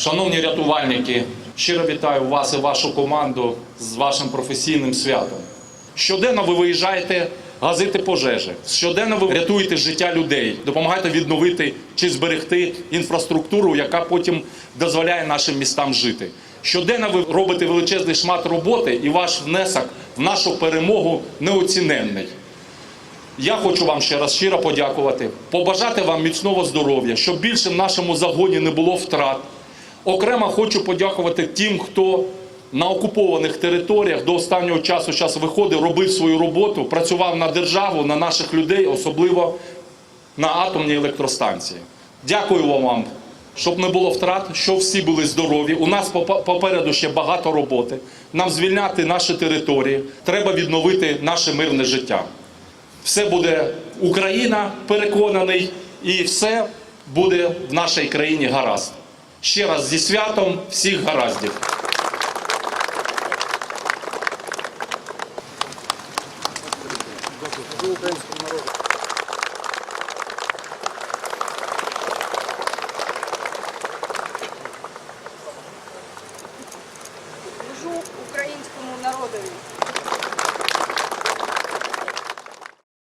Шановні рятувальники, щиро вітаю вас і вашу команду з вашим професійним святом. Щоденно ви виїжджаєте газити пожежі. Щоденно ви рятуєте життя людей, допомагаєте відновити чи зберегти інфраструктуру, яка потім дозволяє нашим містам жити. Щоденно ви робите величезний шмат роботи, і ваш внесок в нашу перемогу неоціненний. Я хочу вам ще раз щиро подякувати, побажати вам міцного здоров'я, щоб більше в нашому загоні не було втрат. Окремо хочу подякувати тим, хто на окупованих територіях до останнього часу час виходив, робив свою роботу, працював на державу, на наших людей, особливо на атомній електростанції. Дякую вам, щоб не було втрат, щоб всі були здорові. У нас попереду ще багато роботи. Нам звільняти наші території, треба відновити наше мирне життя. Все буде Україна, переконаний, і все буде в нашій країні гаразд. Ще раз зі святом всіх гараздів. Служу українському народові.